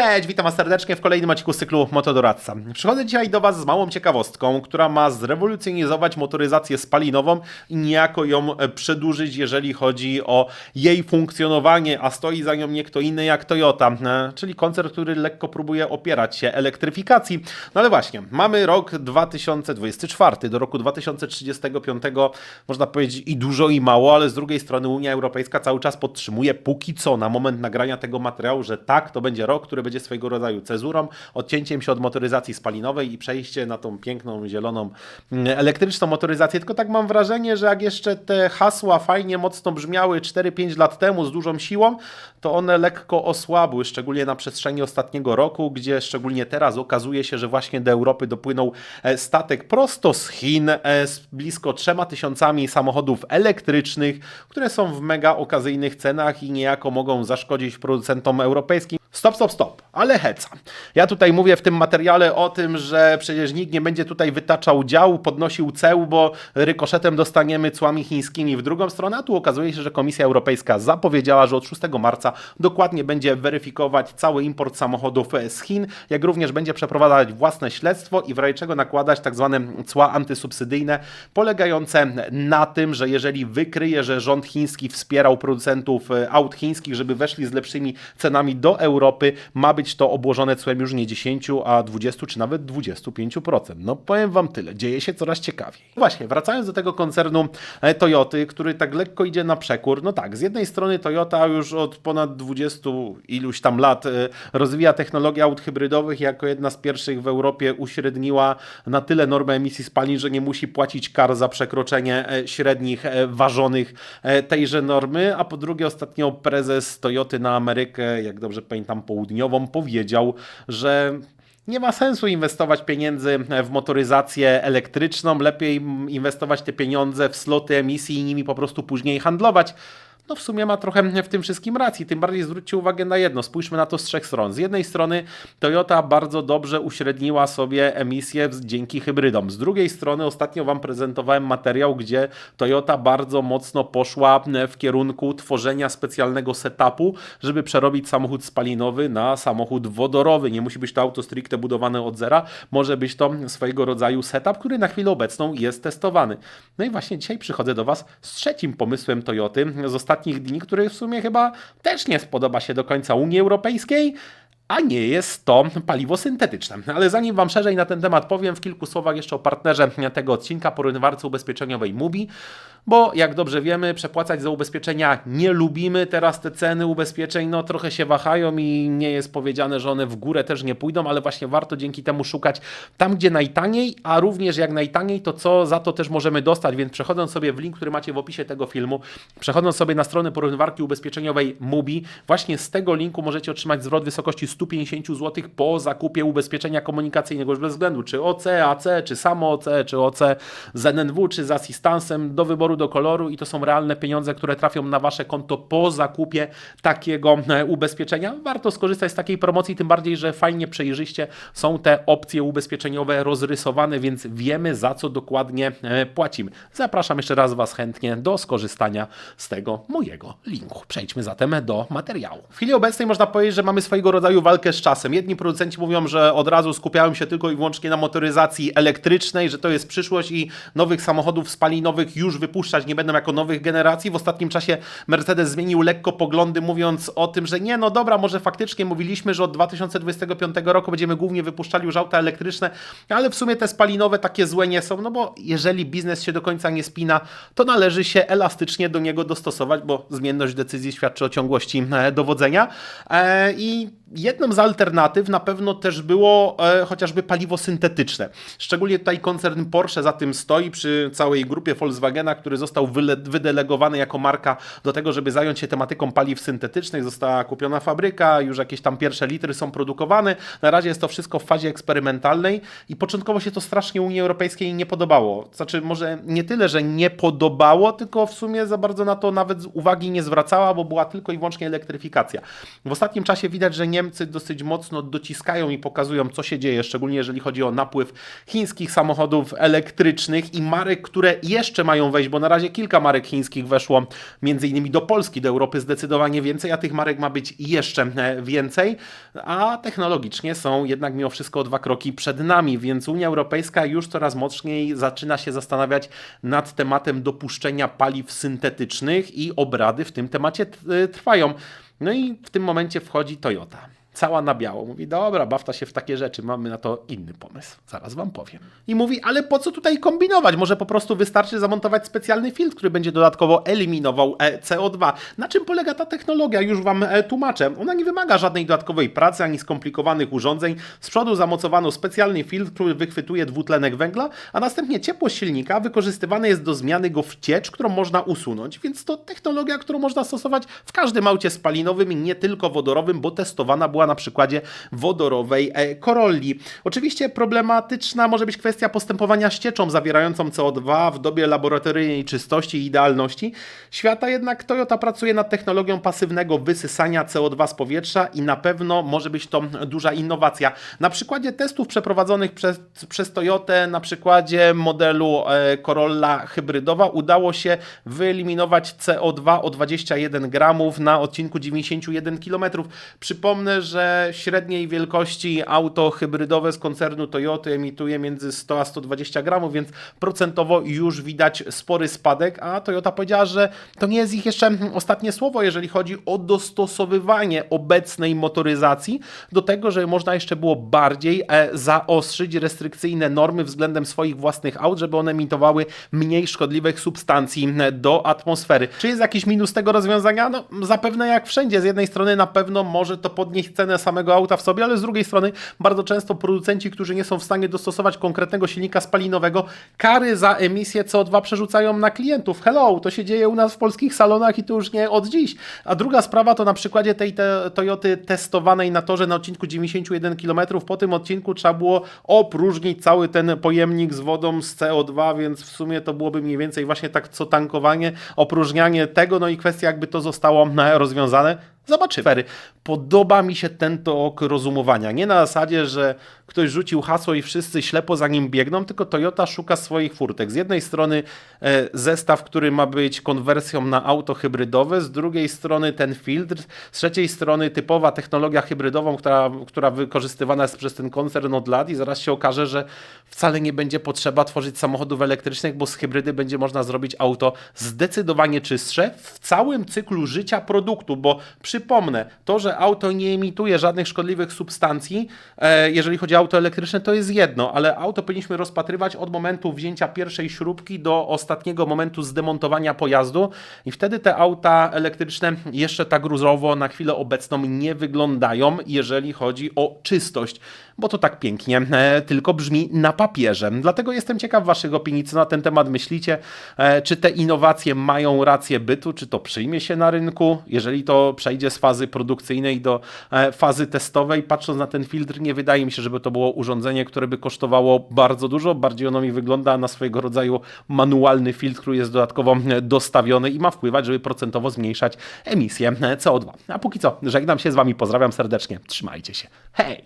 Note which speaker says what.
Speaker 1: Cześć, witam Was serdecznie w kolejnym odcinku cyklu Motodoradca. Przychodzę dzisiaj do Was z małą ciekawostką, która ma zrewolucjonizować motoryzację spalinową i niejako ją e, przedłużyć, jeżeli chodzi o jej funkcjonowanie, a stoi za nią nie kto inny jak Toyota, e, czyli koncern, który lekko próbuje opierać się elektryfikacji. No ale właśnie, mamy rok 2024, do roku 2035 można powiedzieć i dużo i mało, ale z drugiej strony Unia Europejska cały czas podtrzymuje póki co na moment nagrania tego materiału, że tak, to będzie rok, który będzie swojego rodzaju cezurą, odcięciem się od motoryzacji spalinowej i przejście na tą piękną, zieloną, mm, elektryczną motoryzację. Tylko tak mam wrażenie, że jak jeszcze te hasła fajnie mocno brzmiały 4-5 lat temu z dużą siłą, to one lekko osłabły, szczególnie na przestrzeni ostatniego roku, gdzie szczególnie teraz okazuje się, że właśnie do Europy dopłynął e, statek prosto z Chin e, z blisko trzema tysiącami samochodów elektrycznych, które są w mega okazyjnych cenach i niejako mogą zaszkodzić producentom europejskim. Stop, stop, stop, ale heca. Ja tutaj mówię w tym materiale o tym, że przecież nikt nie będzie tutaj wytaczał działu, podnosił ceł, bo rykoszetem dostaniemy cłami chińskimi w drugą stronę, a tu okazuje się, że Komisja Europejska zapowiedziała, że od 6 marca dokładnie będzie weryfikować cały import samochodów z Chin, jak również będzie przeprowadzać własne śledztwo i w razie czego nakładać tak zwane cła antysubsydyjne, polegające na tym, że jeżeli wykryje, że rząd chiński wspierał producentów aut chińskich, żeby weszli z lepszymi cenami do Europy, Europy ma być to obłożone cłem już nie 10, a 20 czy nawet 25%. No powiem Wam tyle, dzieje się coraz ciekawiej. Właśnie, wracając do tego koncernu e, Toyoty, który tak lekko idzie na przekór, no tak, z jednej strony Toyota już od ponad 20 iluś tam lat e, rozwija technologię aut hybrydowych jako jedna z pierwszych w Europie uśredniła na tyle normę emisji spalin, że nie musi płacić kar za przekroczenie e, średnich ważonych tejże normy, a po drugie ostatnio prezes Toyoty na Amerykę, jak dobrze pamiętam, tam południową, powiedział, że nie ma sensu inwestować pieniędzy w motoryzację elektryczną, lepiej inwestować te pieniądze w sloty emisji i nimi po prostu później handlować no w sumie ma trochę w tym wszystkim racji. Tym bardziej zwróćcie uwagę na jedno. Spójrzmy na to z trzech stron. Z jednej strony Toyota bardzo dobrze uśredniła sobie emisję dzięki hybrydom. Z drugiej strony ostatnio Wam prezentowałem materiał, gdzie Toyota bardzo mocno poszła w kierunku tworzenia specjalnego setupu, żeby przerobić samochód spalinowy na samochód wodorowy. Nie musi być to auto stricte budowane od zera. Może być to swojego rodzaju setup, który na chwilę obecną jest testowany. No i właśnie dzisiaj przychodzę do Was z trzecim pomysłem Toyoty z ostatnich ostatnich dni, który w sumie chyba też nie spodoba się do końca Unii Europejskiej, a nie jest to paliwo syntetyczne. Ale zanim Wam szerzej na ten temat powiem, w kilku słowach jeszcze o partnerze tego odcinka, porynwarce ubezpieczeniowej MUBI, bo jak dobrze wiemy, przepłacać za ubezpieczenia nie lubimy. Teraz te ceny ubezpieczeń no, trochę się wahają i nie jest powiedziane, że one w górę też nie pójdą, ale właśnie warto dzięki temu szukać tam, gdzie najtaniej, a również jak najtaniej, to co za to też możemy dostać. Więc przechodząc sobie w link, który macie w opisie tego filmu, przechodząc sobie na stronę porynwarki ubezpieczeniowej MUBI, właśnie z tego linku możecie otrzymać zwrot w wysokości 150 zł po zakupie ubezpieczenia komunikacyjnego, bez względu czy OC, AC, czy samo OC, czy OC z NNW, czy z asystansem do wyboru do koloru i to są realne pieniądze, które trafią na Wasze konto po zakupie takiego e, ubezpieczenia. Warto skorzystać z takiej promocji, tym bardziej, że fajnie przejrzyście są te opcje ubezpieczeniowe rozrysowane, więc wiemy za co dokładnie e, płacimy. Zapraszam jeszcze raz Was chętnie do skorzystania z tego mojego linku. Przejdźmy zatem do materiału. W chwili obecnej można powiedzieć, że mamy swojego rodzaju walkę z czasem. Jedni producenci mówią, że od razu skupiają się tylko i wyłącznie na motoryzacji elektrycznej, że to jest przyszłość i nowych samochodów spalinowych już wypuszczać nie będą jako nowych generacji. W ostatnim czasie Mercedes zmienił lekko poglądy, mówiąc o tym, że nie, no dobra, może faktycznie mówiliśmy, że od 2025 roku będziemy głównie wypuszczali już auta elektryczne, ale w sumie te spalinowe takie złe nie są, no bo jeżeli biznes się do końca nie spina, to należy się elastycznie do niego dostosować, bo zmienność decyzji świadczy o ciągłości e, dowodzenia. E, I jedną z alternatyw na pewno też było e, chociażby paliwo syntetyczne. Szczególnie tutaj koncern Porsche za tym stoi przy całej grupie Volkswagena, który został wydelegowany jako marka do tego, żeby zająć się tematyką paliw syntetycznych. Została kupiona fabryka, już jakieś tam pierwsze litry są produkowane. Na razie jest to wszystko w fazie eksperymentalnej i początkowo się to strasznie Unii Europejskiej nie podobało. Znaczy, może nie tyle, że nie podobało, tylko w sumie za bardzo na to nawet uwagi nie zwracała, bo była tylko i wyłącznie elektryfikacja. W ostatnim czasie widać, że Niemcy dosyć mocno dociskają i pokazują, co się dzieje, szczególnie jeżeli chodzi o napływ chińskich samochodów elektrycznych i marek, które jeszcze mają wejść, bo na razie kilka marek chińskich weszło między innymi do Polski, do Europy zdecydowanie więcej, a tych marek ma być jeszcze e, więcej, a technologicznie są jednak mimo wszystko dwa kroki przed nami, więc Unia Europejska już coraz mocniej zaczyna się zastanawiać nad tematem dopuszczenia paliw syntetycznych i obrady w tym temacie t- trwają. No i w tym momencie wchodzi Toyota. Cała na biało. Mówi, dobra, bawta się w takie rzeczy, mamy na to inny pomysł. Zaraz wam powiem. I mówi, ale po co tutaj kombinować? Może po prostu wystarczy zamontować specjalny filtr, który będzie dodatkowo eliminował e, CO2. Na czym polega ta technologia? Już wam e, tłumaczę. Ona nie wymaga żadnej dodatkowej pracy ani skomplikowanych urządzeń. Z przodu zamocowano specjalny filtr, który wychwytuje dwutlenek węgla, a następnie ciepło silnika wykorzystywane jest do zmiany go w ciecz, którą można usunąć. Więc to technologia, którą można stosować w każdym aucie spalinowym i nie tylko wodorowym, bo testowana była na przykładzie wodorowej e, Corolli. Oczywiście problematyczna może być kwestia postępowania z cieczą zawierającą CO2 w dobie laboratoryjnej czystości i idealności świata, jednak Toyota pracuje nad technologią pasywnego wysysania CO2 z powietrza i na pewno może być to duża innowacja. Na przykładzie testów przeprowadzonych przez, przez Toyotę, na przykładzie modelu e, Corolla hybrydowa udało się wyeliminować CO2 o 21 gramów na odcinku 91 km. Przypomnę, że średniej wielkości auto hybrydowe z koncernu Toyota emituje między 100 a 120 gramów, więc procentowo już widać spory spadek, a Toyota powiedziała, że to nie jest ich jeszcze ostatnie słowo, jeżeli chodzi o dostosowywanie obecnej motoryzacji do tego, żeby można jeszcze było bardziej e, zaostrzyć restrykcyjne normy względem swoich własnych aut, żeby one emitowały mniej szkodliwych substancji e, do atmosfery. Czy jest jakiś minus tego rozwiązania? No zapewne jak wszędzie. Z jednej strony na pewno może to podnieść cenę samego auta w sobie, ale z drugiej strony bardzo często producenci, którzy nie są w stanie dostosować konkretnego silnika spalinowego, kary za emisję CO2 przerzucają na klientów. Hello, to się dzieje u nas w polskich salonach i to już nie od dziś. A druga sprawa to na przykładzie tej te, Toyoty testowanej na torze na odcinku 91 km. Po tym odcinku trzeba było opróżnić cały ten pojemnik z wodą z CO2, więc w sumie to byłoby mniej więcej właśnie tak co tankowanie, opróżnianie tego, no i kwestia jakby to zostało e, rozwiązane. Zobaczymy. Podoba mi się ten tok rozumowania. Nie na zasadzie, że ktoś rzucił hasło i wszyscy ślepo za nim biegną, tylko Toyota szuka swoich furtek. Z jednej strony e, zestaw, który ma być konwersją na auto hybrydowe, z drugiej strony ten filtr, z trzeciej strony typowa technologia hybrydową, która, która wykorzystywana jest przez ten koncern od lat i zaraz się okaże, że wcale nie będzie potrzeba tworzyć samochodów elektrycznych, bo z hybrydy będzie można zrobić auto zdecydowanie czystsze w całym cyklu życia produktu, bo przypomnę, to, że auto nie emituje żadnych szkodliwych substancji, e, jeżeli chodzi o auto elektryczne, to jest jedno, ale auto powinniśmy rozpatrywać od momentu wzięcia pierwszej śrubki do ostatniego momentu zdemontowania pojazdu i wtedy te auta elektryczne jeszcze tak gruzowo na chwilę obecną nie wyglądają, jeżeli chodzi o czystość, bo to tak pięknie e, tylko brzmi na papierze. Dlatego jestem ciekaw Waszych opinii, co na ten temat myślicie, e, czy te innowacje mają rację bytu, czy to przyjmie się na rynku, jeżeli to przejdzie z fazy produkcyjnej do e, fazy testowej. Patrząc na ten filtr, nie wydaje mi się, żeby to było urządzenie, które by kosztowało bardzo dużo. Bardziej ono mi wygląda na swojego rodzaju manualny filtr, który jest dodatkowo e, dostawiony i ma wpływać, żeby procentowo zmniejszać emisję e, CO2. A póki co, żegnam się z Wami, pozdrawiam serdecznie, trzymajcie się. Hej!